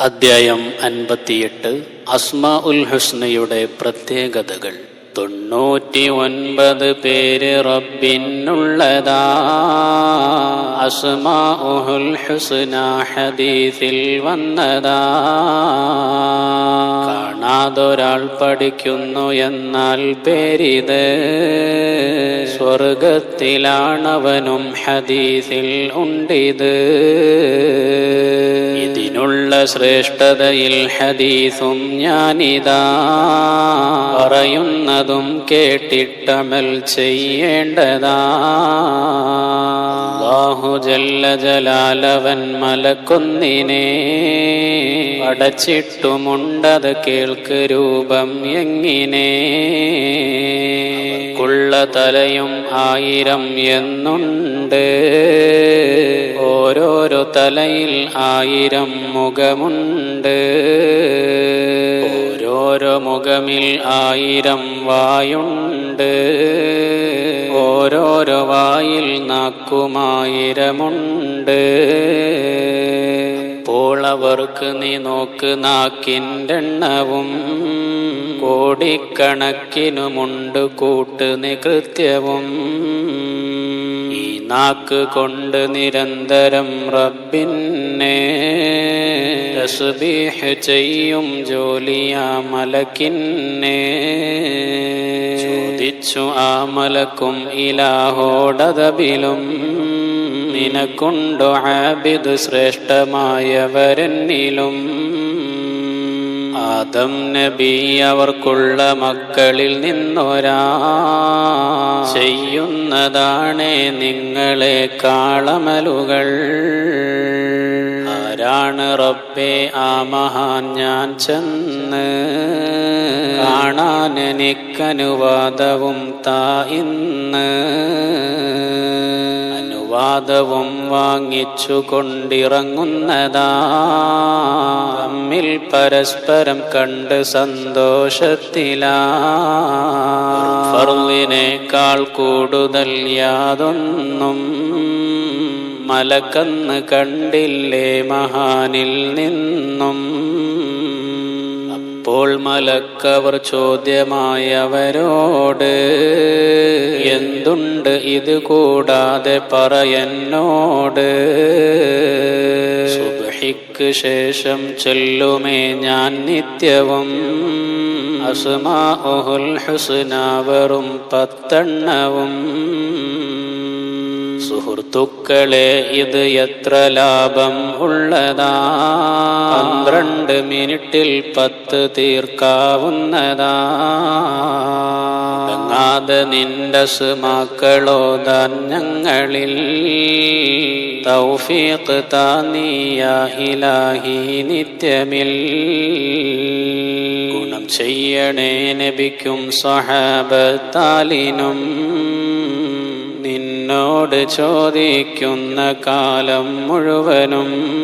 അദ്ധ്യായം അൻപത്തിയെട്ട്. അസ്മ ഉൽ ഹുസ്നയുടെ പ്രത്യേകതകൾ. തൊണ്ണൂറ്റി ഒൻപത് പേര് റബ്ബിനുള്ളതാ. അസ്മാ ഉൽ ഹുസ്ന ഹദീസിൽ വന്നതാ. കാണാതൊരാൾ പഠിക്കുന്നു എന്നാൽ പേരിത്. സ്വർഗത്തിലാണവനും ഹദീസിൽ ഉണ്ടിത്. ഇതിനുള്ള ശ്രേഷ്ഠതയിൽ ഹദീസും ഞാനിതാ പറയുന്നതും കേട്ടിട്ടമൽ ചെയ്യേണ്ടതാ. അല്ലാഹു ജല്ല ജലാലവൻ മലക്കുന്നിനെ അടച്ചിട്ടുമുണ്ടത് കേൾക്ക് രൂപം എങ്ങിനെ? ുള്ള തലയും ആയിരം എന്നുണ്ട്. ഓരോരോ തലയിൽ ആയിരം മുഖമുണ്ട്. ഓരോരോ മുഖമിൽ ആയിരം വായുണ്ട്. ഓരോരോ വായിൽ നാക്കുമായിരമുണ്ട്. പോളവർക്ക് നീ നോക്ക് നാക്കിന്റെ എണ്ണവും കോടിക്കണക്കിനുമുണ്ട് കൂട്ട് നീ കൃത്യവും ഈ നാക്ക് കൊണ്ട് നിരന്തരം റബ്ബിന്നെ തസ്ബീഹ് ചെയ്യും ജോലിയാ മലക്കിന്നെ ചോദിച്ചു ആ മലക്കും ഇലാഹോടതബിലും നിനക്കുണ്ടോ ആബിദ് ശ്രേഷ്ഠമായവരെന്നിലും. ആദം നബി അവർക്കുള്ള മക്കളിൽ നിന്നൊരാ ചെയ്യുന്നതാണ് നിങ്ങളെ കാളമലുകൾ. ആരാണ് റബ്ബേ ആ മഹാൻ ഞാൻ ചെന്ന് കാണാൻ എനിക്കനുവാദവും താ ഇന്ന്. അനുവാദവും വാങ്ങിച്ചു കൊണ്ടിറങ്ങുന്നതാ തമ്മിൽ പരസ്പരം കണ്ട് സന്തോഷത്തിലാർവിനേക്കാൾ കൂടുതൽ യാതൊന്നും മലക്കന്ന് കണ്ടില്ലേ മഹാനിൽ നിന്നും. അപ്പോൾ മലക്കവർ ചോദ്യമായവരോട് എന്തുണ്ട് ഇത് കൂടാതെ പറയെന്നോട് സുബഹിക്ക് ശേഷം ചെല്ലുമേ ഞാൻ നിത്യവും. അസുമാ ഉൽ ഹുസുനാവറും പത്തെണ്ണവും. സുഹൃത്തുക്കളെ ഇത് എത്ര ലാഭം ഉള്ളതാ? പന്ത്രണ്ട് മിനിറ്റിൽ പത്ത് തീർക്കാവുന്നതാ. നിന്റെ സുമാക്കളോ ഞങ്ങളിൽ തൗഫീഖ് താനിയാഹിലാഹി നിത്യമിൽ. ഗുണം ചെയ്യണേ നബിക്കും സഹാബത്താലിനും നിന്നോട് ചോദിക്കുന്ന കാലം മുഴുവനും.